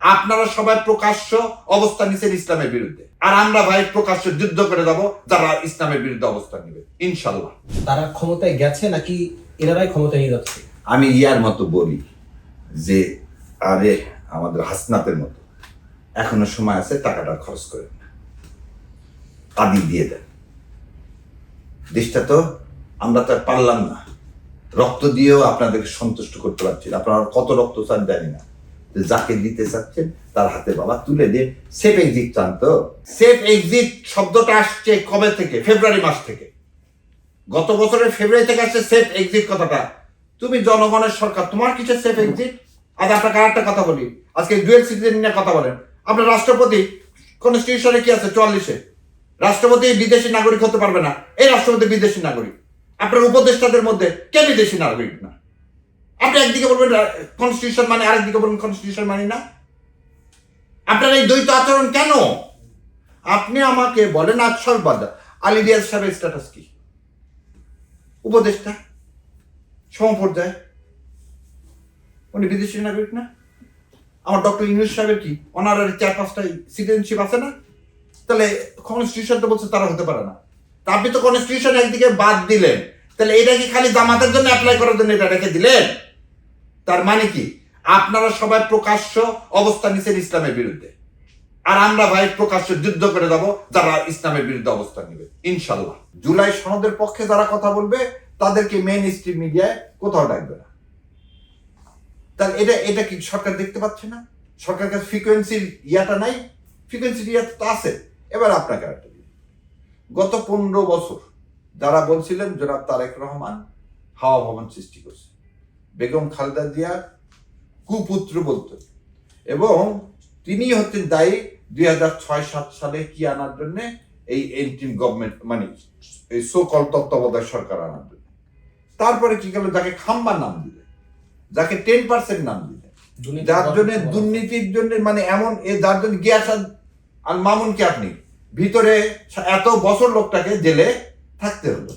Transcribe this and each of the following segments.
আপনারা সবাই প্রকাশ্য অবস্থান নিচ্ছেন ইসলামের বিরুদ্ধে। আর আমরা ভাই প্রকাশ্য যুদ্ধ করে যাব যারা ইসলামের বিরুদ্ধে অবস্থান নেবে ইনশাল্লাহ তারা ক্ষমতায় গেছে নাকি এনারাই ক্ষমতায় নিয়ে যাচ্ছে? আমি ইয়ার মতো বলি যে আরে আমাদের হাসনাতের মতো এখনও সময় আছে টাকাটা খরচ করেন না। আদি দিয়ে দেন। দেশটা তো আমরা তো আর পারলাম না। রক্ত দিয়েও আপনাদেরকে সন্তুষ্ট করতে পারছি না। আপনারা কত রক্ত চান জানি না। যাকে দিতে চাচ্ছেন, তার হাতে বাবা তুলে দিন সেফ এক্সিট চান তো। সেফ এক্সিট শব্দটা আসছে কবে থেকে? ফেব্রুয়ারি মাস থেকে। গত বছরের ফেব্রুয়ারি থেকে আসছে সেফ এক্সিট কথাটা। তুমি জনগণের সরকার, তোমার কিসের সেফ এক্সিট আজ আপনাকে আরেকটা কথা বলি। আজকে ডুয়েল সিটিজেন নিয়ে কথা বলেন। আপনার রাষ্ট্রপতি কনস্টিটিউশনে কি আছে? চুয়াল্লিশে। রাষ্ট্রপতি বিদেশি নাগরিক হতে পারবে না। এই রাষ্ট্রপতি বিদেশি নাগরিক। আপনার উপদেষ্টাদের মধ্যে কে বিদেশি নাগরিক না? আপনি একদিকে বলবেন কনস্টিটিউশন মানে আরেকদিকে বলবেন কনস্টিটিউশন মানে না। আপনার এই দ্বৈত আচরণ কেন? আপনি আমাকে বলেন আজ সর্বাদ। আলী রিয়াজ সাহেবের স্ট্যাটাস কি? উপদেষ্টা? সমপর্যায়? উনি বিদেশি নাগরিক না? আমার ডক্টর ইংলিশ সাহেবের কি? অনারারি চার পাঁচটা সিটিজেনশিপ আছে না? তাহলে কনস্টিটিউশন তো বলছে তারা হতে পারে না। তা আপনি তো কনস্টিটিউশন একদিকে বাদ দিলেন। তাহলে এটা কি খালি জামাতের জন্য অ্যাপ্লাই করার জন্য এটা রেখে দিলেন? তার মানে কি? আপনারা সবাই প্রকাশ্য অবস্থান নিচ্ছেন ইসলামের বিরুদ্ধে। আর আমরা ভাই প্রকাশ্য যুদ্ধ করে যাব যারা ইসলামের বিরুদ্ধে অবস্থান নেবে, ইনশাল্লাহ। জুলাই সনদের পক্ষে যারা কথা বলবে, তাদেরকে মেইন স্ট্রিম মিডিয়ায় কোথাও ডাকবে না। তাহলে এটা এটা কি সরকার দেখতে পাচ্ছে না? সরকার কাছে ফ্রিকোয়েন্সির ইয়াটা নাই। ফ্রিকোয়েন্সির ইয়াটা তো আছে। এবার আপনাকে একটা দিই। গত পনেরো বছর যারা বলছিলেন জনাব তারেক রহমান হাওয়া ভবন সৃষ্টি করছে। বেগম খালেদা জিয়ার কুপুত্র বলতো। এবং তিনি হচ্ছেন দায়ী দুই হাজার ছয় সাত সালে কি আনার জন্য? এই এন্ট্রিম গভর্নমেন্ট মানে এই সোকল তত্ত্বাবধায়ক সরকার আনার জন্য। তারপরে কি গেল যাকে খাম্বার নাম দিলে যাকে টেন পার্সেন্ট নাম দিলে। যার জন্য দুর্নীতির জন্য মানে এমন এ যার জন্য গিয়াসাদ আর মামুনকে আপনি? ভিতরে এত বছর লোকটাকে জেলে থাকতে হলো।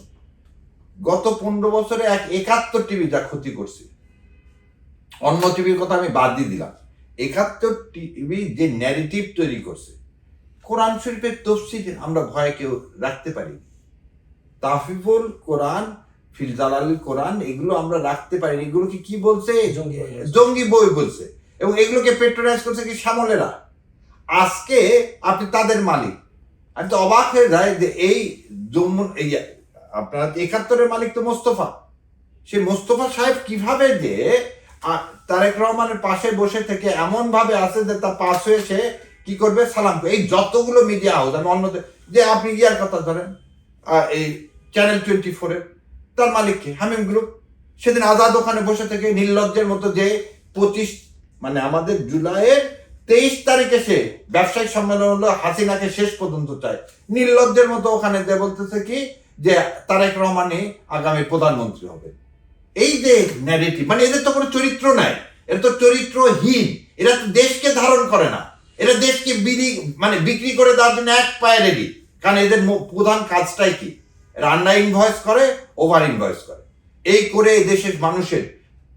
গত পনেরো বছরে এক একাত্তর টিভি যা ক্ষতি করছে অন্য টিভির কথা আমি বাদ দিয়ে দিলাম। একাত্তর টিভি যে ন্যারেটিভ তৈরি করছে কোরআন শরীফের তফসিল আমরা ভয়ে কেউ রাখতে পারি তাফিফুল কোরআন ফিরজাল আলী কোরআন এগুলো আমরা রাখতে পারি এগুলোকে কি বলছে? জঙ্গি বই বলছে। জঙ্গি বই বলছে। এবং এগুলোকে পেট্রোলাইজ করছে কি শ্যামলেরা। আজকে আপনি তাদের মালিক। আমি তো অবাক হয়ে যায় যে এই জম্মু এই আপনার একাত্তরের মালিক তো মোস্তফা। সেই মোস্তফা সাহেব কীভাবে যে তারেক রহমানের পাশে বসে থেকে এমন ভাবে আছে যে তার পাশ হয়ে সে কি করবে? সালাম এই যতগুলো মিডিয়া হাউস আমি অন্য যে আপনি ইয়ার কথা ধরেন এই চ্যানেল টোয়েন্টি ফোরের তার মালিক মালিককে হামিম গ্রুপ সেদিন আজাদ ওখানে বসে থেকে নির্লজ্জের মতো যে পঁচিশ মানে আমাদের জুলাইয়ের তেইশ তারিখে সে ব্যবসায়িক সম্মেলন হলো, হাসিনাকে শেষ পর্যন্ত চায়। নির্লজ্জের মতো ওখানে যে বলতেছে কি, যে তারেক রহমানই আগামী প্রধানমন্ত্রী হবে। এই যে ন্যারেটিভ মানে এদের তো কোনো চরিত্র নাই, এরা তো চরিত্রহীন, এরা তো দেশকে ধারণ করে না, এরা দেশকে বিলি মানে বিক্রি করে দেওয়ার জন্য এক পায়ে রেডি কারণ এদের প্রধান কাজটাই কি? রান্না ইনভয়েস করে ওভার ইনভয়েস করে। এই করে দেশের মানুষের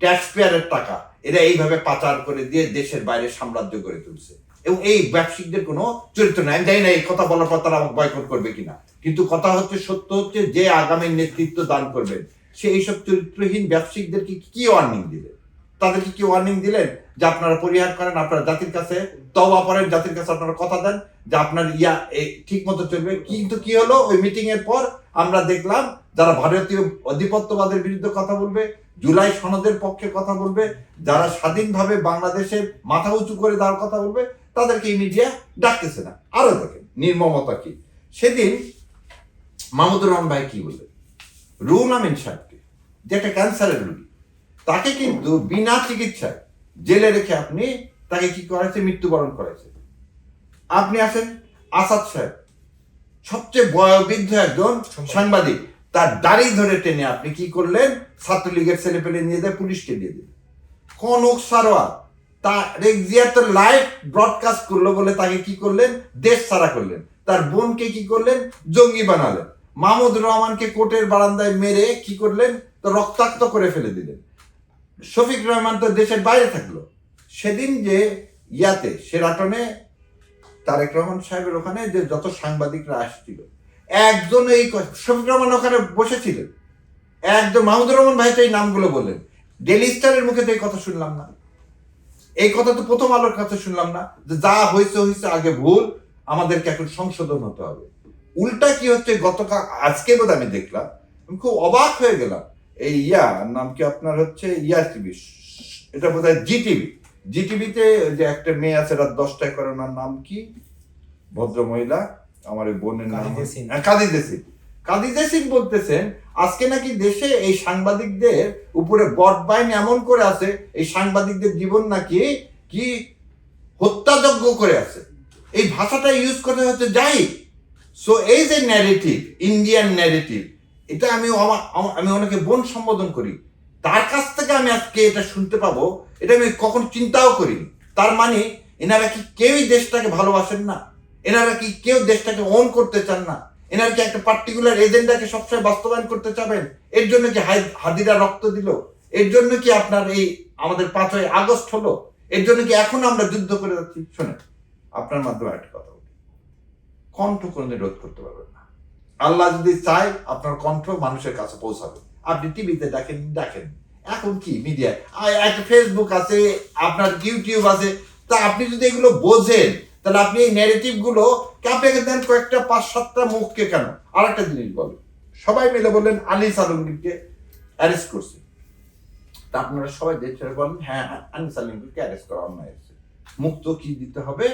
ট্যাক্স পেয়ারের টাকা, এরা এইভাবে পাচার করে দিয়ে দেশের বাইরে সাম্রাজ্য গড়ে তুলছে। এবং এই ব্যবসায়িকদের কোনো চরিত্র নাই। আমি জানি না এই কথা বলার পর তারা আমাকে বয়কট করবে কিনা। কিন্তু কথা হচ্ছে, সত্য হচ্ছে, যে আগামী নেতৃত্ব দান করবেন সে এইসব চরিত্রহীন ব্যবসায়িকদেরকে কি ওয়ার্নিং দিলেন? তাদেরকে কি ওয়ার্নিং দিলেন? যে আপনারা পরিহার করেন, আপনারা জাতির কাছে তওবা করেন, জাতির কাছে আপনারা কথা দেন, যে আপনার ইয়া ঠিক মতো চলবে। কিন্তু কি হলো? ওই মিটিং এর পর আমরা দেখলাম যারা ভারতীয় আধিপত্যবাদের বিরুদ্ধে কথা বলবে, জুলাই সনদের পক্ষে কথা বলবে, যারা স্বাধীনভাবে বাংলাদেশের মাথা উঁচু করে দেওয়ার কথা বলবে, তাদেরকে এই মিডিয়া ডাকতেছে না। আরও দেখেন, নির্মমতা কি? সেদিন মাহমুদুর রহমান ভাই কি বললেন? রুহুল আমিন সাহেবকে যে একটা ক্যান্সারের রোগী, তাকে কিন্তু বিনা চিকিৎসায় জেলে রেখে আপনি তাকে কি করাইছে মৃত্যুবরণ করাইছে আপনি আছেন আসাদ সাহেব, সবচেয়ে বয়োবৃদ্ধ একজন সাংবাদিক। তার দাড়ি ধরে টেনে আপনি কি করলেন? ছাত্রলীগের ছেলে পেলে নিয়ে যায়, পুলিশকে দিয়ে দিলেন। কনক সারোয়ার তা রেক্সিয়া তো লাইভ ব্রডকাস্ট করল বলে তাকে কি করলেন? দেশ সারা করলেন। তার বোনকে কি করলেন? জঙ্গি বানালেন। মাহমুদ রহমানকে কোর্টের বারান্দায় মেরে কি করলেন? তো রক্তাক্ত করে ফেলে দিলেন। শফিক রহমান তো দেশের বাইরে থাকল। সেদিন যে ইয়াতে সেরাটনে তারেক রহমান সাহেবের ওখানে যে যত সাংবাদিকরা আসছিল, একজন এই শফিক রহমান ওখানে বসেছিলেন। একজন মাহমুদুর রহমান ভাই তো এই নামগুলো বললেন। ডেলি স্টারের মুখে তো এই কথা শুনলাম না। এই কথা তো প্রথম আলোর কাছে শুনলাম না যে যা হয়েছে হয়েছে আগে ভুল, আমাদেরকে এখন সংশোধন হতে হবে। উল্টা কি হচ্ছে? গতকাল আজকে বোধ আমি দেখলাম আমি খুব অবাক হয়ে গেলাম। এই ইয়া নাম কি আপনার হচ্ছে? ইয়া টিভি। এটা বোধ হয় জি টিভি জি টিভিতে যে একটা মেয়ে আছে রাত দশটায় করে ওনার নাম কি? ভদ্র মহিলা আমার এই বোনের নাম কাদিজা সিং। হ্যাঁ, কাদিজা সিং। সিং বলতেছেন আজকে নাকি দেশে এই সাংবাদিকদের উপরে বট বাইন এমন করে আছে এই সাংবাদিকদের জীবন নাকি কি হত্যাযজ্ঞ করে আছে। এই ভাষাটা ইউজ করতে হচ্ছে যাই সো এই যে ন্যারেটিভ ইন্ডিয়ান ন্যারেটিভ এটা আমি আমা- অনেকে বোন সম্বোধন করি। তার কাছ থেকে আমি আজকে এটা শুনতে পাবো, এটা আমি কখন চিন্তাও করিনি। তার মানে এনারা কি কেউই দেশটাকে ভালোবাসেন না? এনারা কি কেউ দেশটাকে ওন করতে চান না? এনারা কি একটা পার্টিকুলার এজেন্ডাকে সবসময় বাস্তবায়ন করতে চাবেন? এর জন্য কি হাদিরা রক্ত দিল? এর জন্য কি আপনার এই আমাদের পাঁচই আগস্ট হলো? এর জন্য কি এখন আমরা যুদ্ধ করে যাচ্ছি? শোনেন, আপনার মাধ্যমে একটা কথা কণ্ঠ কোনদিন রোধ করতে পারবেন না। আল্লাহ যদি চায়, আপনার কণ্ঠ মানুষের কাছে পৌঁছাবে। আপনি টিভিতে দেখেন দেখেন। এখন কি মিডিয়ায় একটা ফেসবুক আছে, আপনার ইউটিউব আছে। তা আপনি যদি এগুলো বোঝেন, তাহলে আপনি এই ন্যারেটিভগুলো আপনাকে দেন কয়েকটা, পাঁচ, সাতটা মুখকে কেন? আর একটা জিনিস বলেন। সবাই মিলে বললেন, আলী সালুমগীরকে অ্যারেস্ট করছে। তা আপনারা সবাই দেখে বলেন হ্যাঁ আলী সালুমগীরকে অ্যারেস্ট করা অন্যায় হয়েছে। মুক্ত কি দিতে হবে?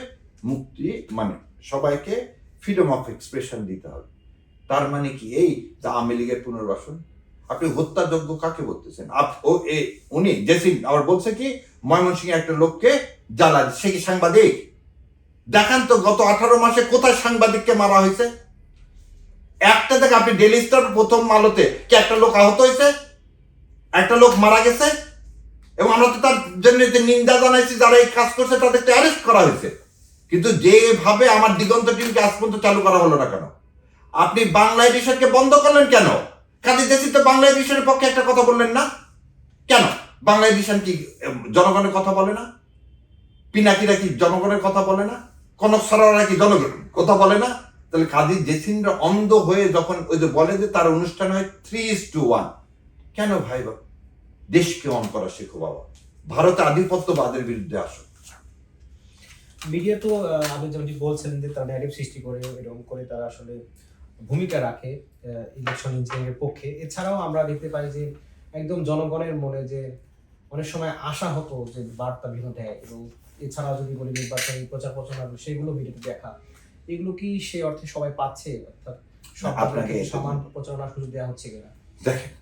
মুক্তি মানে সবাইকে ফ্রিডম অফ এক্সপ্রেশন দিতে হবে। তার মানে কি? এই যে আওয়ামী লীগের পুনর্বাসন। আপনি হত্যাযোগ্য কাকে বলতেছেন? আপ- ও, এ, উনি, জেসিন, আবার বলছে কি ময়মনসিংহে একটা লোককে জ্বালা সে কি সাংবাদিক? দেখান তো গত আঠারো মাসে কোথায় সাংবাদিককে মারা হয়েছে। একটা থেকে আপনি ডেলি স্টার প্রথম আলোতে কি একটা লোক আহত হয়েছে? একটা লোক মারা গেছে? এবং আমরা তো তার জন্য নিন্দা জানাইছি, যারা এই কাজ করছে তাদেরকে অ্যারেস্ট করা হয়েছে। কিন্তু যেভাবে আমার দিগন্ত টিমকে আজ পর্যন্ত চালু করা হলো না কেন? আপনি বাংলা এডিশনকে বন্ধ করলেন কেন? কাজী দেশি তো বাংলা এডিশনের পক্ষে একটা কথা বললেন না? কেন? বাংলা এডিশন কি জনগণের কথা বলে না? পিনাকিরা কি জনগণের কথা বলে না? কনক সরোয়ারা কি জনগণ কথা বলে না? তাহলে কাজী জেসিনরা অন্ধ হয়ে যখন ওই যে বলে যে তার অনুষ্ঠান হয় থ্রি ইস টু ওয়ান কেন ভাই দেশকে অন করা শেখো বাবা। ভারতে আধিপত্যবাদের বিরুদ্ধে আসো। মিডিয়া তো আপনি যেমনটি বলছিলেন যে তারা ন্যারেটিভ সৃষ্টি করে এরকম করে তারা আসলে ভূমিকা রাখে ইলেকশন ইঞ্জিনিয়ারের পক্ষে। এছাড়াও আমরা দেখতে পাই যে একদম জনগণের মনে যে অনেক সময় আশা হতো যে বার্তা ভিন্ন দেয় এবং এছাড়াও যদি বলি নির্বাচনী প্রচার প্রচারণা সেগুলো ভিডিওতে দেখা। এগুলো কি সে অর্থে সবাই পাচ্ছে? অর্থাৎ আপনাকে সমান প্রচারণার সুযোগ দেওয়া হচ্ছে কিনা? দেখেন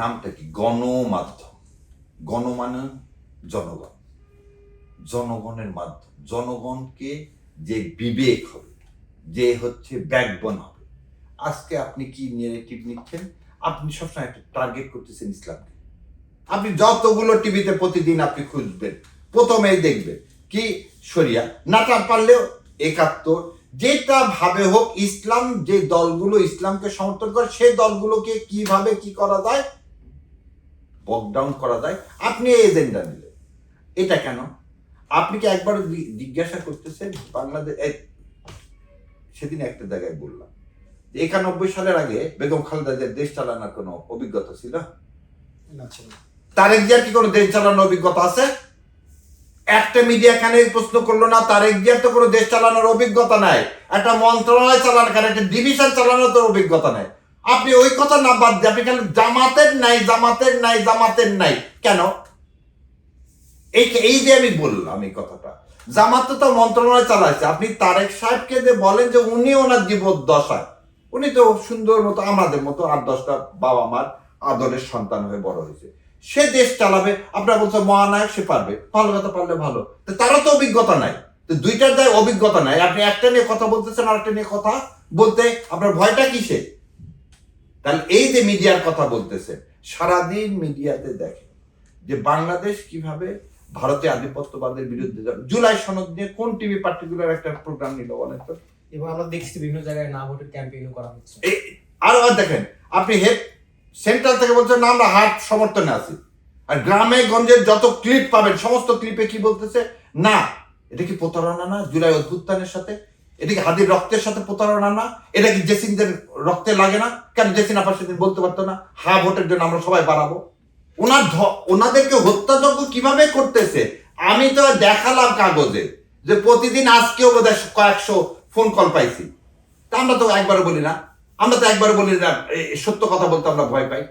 নামটা কি? গণমাধ্যম। গণ মানে জনগণ। জনগণের মাধ্যম। জনগণকে যে বিবেক হবে, যে হচ্ছে ব্যাকবন হবে। আজকে আপনি কি নেগেটিভ নিচ্ছেন? আপনি সবসময় একটা টার্গেট করতেছেন ইসলামকে। আপনি যতগুলো টিভিতে প্রতিদিন আপনি খুঁজবেন, প্রথমেই দেখবেন কি শরিয়া নাটা পারলেও একাত্তর, যেটা ভাবে হোক ইসলাম, যে দলগুলো ইসলামকে সমর্থন করে সেই দলগুলোকে কীভাবে কি করা যায়? বকডাউন করা যায়। আপনি এই এজেন্ডা নিলেন। এটা কেন? আপনি কি একবার জিজ্ঞাসা করতেছেন বাংলাদেশ সেদিন একটা জায়গায় বললাম যে একানব্বই সালের আগে বেগম খালেদা জিয়ার দেশ চালানোর কোনো অভিজ্ঞতা ছিল? তারেক জিয়ার কি কোনো দেশ চালানোর অভিজ্ঞতা আছে? একটা মিডিয়া কেন প্রশ্ন করল না তারেক জিয়ার তো কোনো দেশ চালানোর অভিজ্ঞতা নাই। একটা মন্ত্রণালয় চালানোর কেন একটা ডিভিশন চালানোর তো অভিজ্ঞতা নাই। আপনি ওই কথা না বাদ দিয়ে আপনি কেন জামাতের নাই জামাতের নাই জামাতের নাই। কেন? এই এই যে আমি বললাম এই কথাটা, জামাত তো মন্ত্রণালয় চালাচ্ছে আপনি তারেক সাহেবকে যে বলেন যে উনি ওনার জীবদ্দশায়, উনি তো সুন্দর মতো আমাদের মতো আট দশটা বাবা মার আদরের সন্তান হয়ে বড় হয়েছে। সে দেশ চালাবে, আপনারা বলছে মহানায়ক, সে পারবে। ভালো কথা, পারলে ভালো। তো তারও তো অভিজ্ঞতা নাই। তো দুইটার দায় অভিজ্ঞতা নাই। আপনি একটা নিয়ে কথা বলতেছেন, আরেকটা নিয়ে কথা বলতে আপনার ভয়টা কিসে? তাহলে এই যে মিডিয়ার কথা বলতেছে সারাদিন মিডিয়াতে দেখে যে বাংলাদেশ কীভাবে ভারতে আধিপত্যবাদের বিরুদ্ধে যাবে। জুলাই সনদ নিয়ে কোন টিভি পার্টিকুলার একটা প্রোগ্রাম নিল অনেক তো? এবং আমরা দেখছি বিভিন্ন জায়গায় না ভোটের ক্যাম্পেইনও করা হচ্ছে। আরও আর দেখেন আপনি হেড সেন্ট্রাল থেকে বলছেন না আমরা হাট সমর্থনে আছি। আর গ্রামে গঞ্জের যত ক্লিপ পাবেন সমস্ত ক্লিপে কি বলতেছে? না এটা কি প্রতারণা না? জুলাই অভ্যুত্থানের সাথে? এটা কি হাদির রক্তের সাথে প্রতারণা না? এটা কি জেসিনদের রক্তে লাগে না? কেন জেসিন আপার সেদিন বলতে পারতো না হা ভোটের জন্য আমরা সবাই বাড়াবো। ওনার ওনাদেরকে হত্যাযজ্ঞ কীভাবে করতেছে? আমি তো দেখালাম কাগজে যে প্রতিদিন আজকেও বোধ হয় কয়েকশো ফোন কল পাইছি। তা আমরা তো একবার বলি না। আমরা তো একবার বলি না সত্য কথা বলতে আমরা ভয় পাই।